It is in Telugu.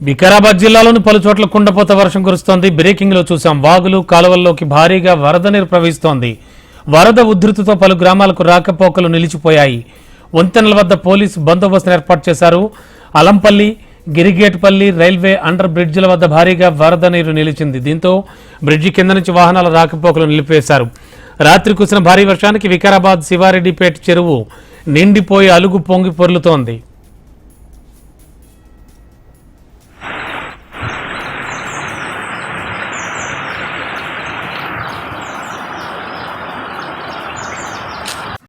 వికారాబాద్ జిల్లాలోని పలు చోట్ల కుండపోత వర్షం కురుస్తోంది. బ్రేకింగ్లో చూసాం వాగులు కాలువల్లోకి భారీగా వరద నీరు ప్రవహిస్తోంది. వరద ఉధృతితో పలు గ్రామాలకు రాకపోకలు నిలిచిపోయాయి. వంతెనల వద్ద పోలీసు బందోబస్తును ఏర్పాటు చేశారు. అలంపల్లి గిరిగేట్పల్లి రైల్వే అండర్ బ్రిడ్జిల వద్ద భారీగా వరద నీరు నిలిచింది. దీంతో బ్రిడ్జి కింద నుంచి వాహనాల రాకపోకలు నిలిపివేశారు. రాత్రి కురిసిన భారీ వర్షానికి వికారాబాద్ శివారెడ్డిపేట చెరువు నిండిపోయి అలుగు పొంగి పొర్లుతోంది.